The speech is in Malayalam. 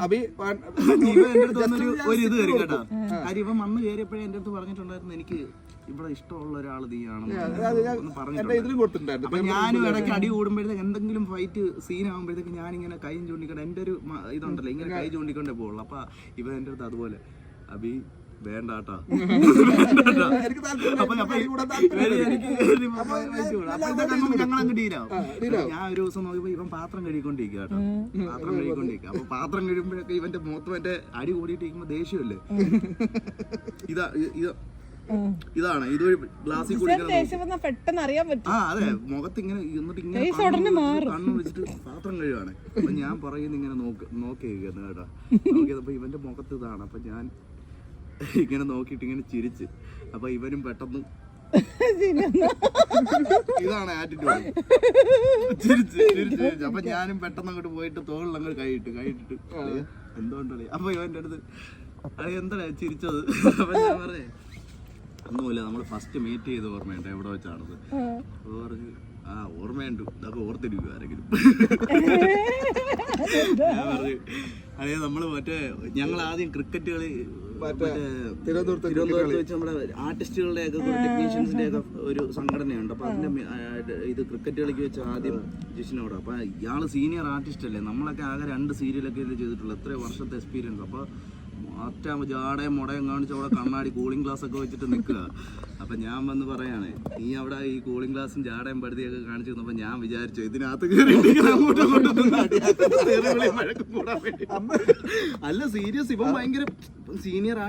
അഭി ഒരു ഇത് വരും കേട്ടോ. കാര്യം ഇവൻ വന്ന് കയറിയപ്പോഴേ എന്റെ അടുത്ത് പറഞ്ഞിട്ടുണ്ടായിരുന്നു എനിക്ക് ഇവിടെ ഇഷ്ടമുള്ള ഒരാൾ അപ്പൊ ഞാനും ഇടയ്ക്ക് അടി കൂടുമ്പോഴത്തേക്ക് എന്തെങ്കിലും ഫൈറ്റ് സീൻ ആകുമ്പോഴത്തേക്ക് ഇങ്ങനെ കൈ ചൂണ്ടിക്കൊണ്ട് എന്റെ ഒരു ഇതുണ്ടല്ലോ ഇങ്ങനെ കൈ ചൂണ്ടിക്കൊണ്ടേ പോകുള്ളൂ അപ്പൊ ഇവ എന്റെ അടുത്ത് അതുപോലെ അഭി ഡീലാവും ഞാൻ ഒരു ദിവസം നോക്കിയപ്പോ ഇവൻ പാത്രം കഴുകിക്കൊണ്ടിരിക്കുക കേട്ടോ പാത്രം കഴുകിക്കൊണ്ടിരിക്കുക അപ്പൊ പാത്രം കഴിയുമ്പോഴൊക്കെ ഇവന്റെ മുഖത്തും എന്റെ അടി കൂടിയിട്ടിരിക്കുമ്പോ ദേഷ്യമല്ലേ? ഇതാ ഇത്. ഇതാണ് ഇതൊരു ഗ്ലാസ്സിൽ കുടിക്കണം ദേഷ്യം വന്നാ പെട്ടെന്ന് അറിയാൻ പറ്റും. ആ അതെ മുഖത്ത് ഇങ്ങനെ എന്നിട്ട് ഇങ്ങനെ കണ്ണ് വെച്ചിട്ട് പാത്രം കഴിയുവാണ് അപ്പൊ ഞാൻ പറയുന്ന ഇങ്ങനെ നോക്ക് നോക്കിയിരിക്കുന്നു കേട്ടോ നോക്കിയതപ്പോ ഇവന്റെ മുഖത്ത് ഇതാണ്. അപ്പൊ ഞാൻ ഇങ്ങനെ നോക്കിട്ട് ഇങ്ങനെ ചിരിച്ച്. അപ്പൊ ഇവരും പെട്ടെന്ന് ഇതാണ് ആറ്റിറ്റ്യൂഡ് ചിരിച്ച് ചിരിച്ച് ചിരിച്ച്. അപ്പൊ ഞാനും പെട്ടെന്ന് അങ്ങോട്ട് പോയിട്ട് തോളിൽ അങ്ങോട്ട് കൈയിട്ട് കൈയിട്ടിട്ട് എന്തുകൊണ്ടല്ലേ അപ്പൊ ഇവന്റെ അടുത്ത് അത് എന്താ ചിരിച്ചത്? അപ്പൊ ഞാൻ പറഞ്ഞേ ഒന്നുമില്ല നമ്മൾ ഫസ്റ്റ് മീറ്റ് ചെയ്ത് ഓർമ്മയുണ്ട് എവിടെ വെച്ചാണത് അപ്പൊ പറഞ്ഞു ആ ഓർമ്മയുണ്ട്. ഇതൊക്കെ ഓർത്തിരിക്കും ആരെങ്കിലും. അതെ നമ്മൾ മറ്റേ ഞങ്ങൾ ആദ്യം ക്രിക്കറ്റ് കളി മറ്റേ തിരുവനന്തപുരത്ത് തിരുവനന്തപുരത്ത് വെച്ച് നമ്മുടെ ആർട്ടിസ്റ്റുകളുടെ ഒക്കെ ടെക്നീഷ്യൻസിന്റെ ഒക്കെ ഒരു സംഘടനയുണ്ട്. അപ്പൊ അതിന്റെ ഇത് ക്രിക്കറ്റ് കളിക്ക് വെച്ച് ആദ്യം ജിഷിനോട്. അപ്പൊ ഇയാൾ സീനിയർ ആർട്ടിസ്റ്റ് അല്ലേ? നമ്മളൊക്കെ ആകെ രണ്ട് സീരിയലൊക്കെ ചെയ്തിട്ടുള്ളൂ. എത്ര വർഷത്തെ എക്സ്പീരിയൻസ് അപ്പൊ ഒറ്റ ജാടയും മുടയും കാണിച്ച് അവിടെ കണ്ണാടി കൂളിംഗ് ഗ്ലാസ് ഒക്കെ വെച്ചിട്ട് നിൽക്കുക. അപ്പം ഞാൻ വന്ന് പറയാണ് നീ അവിടെ ഈ കൂളിംഗ് ഗ്ലാസും ജാടയും പടുതിയൊക്കെ കാണിച്ചു തന്നപ്പോൾ ഞാൻ വിചാരിച്ചു ഇതിനകത്ത് അങ്ങോട്ടും അല്ല സീരിയസ് ഇപ്പം ഭയങ്കര സീനിയർ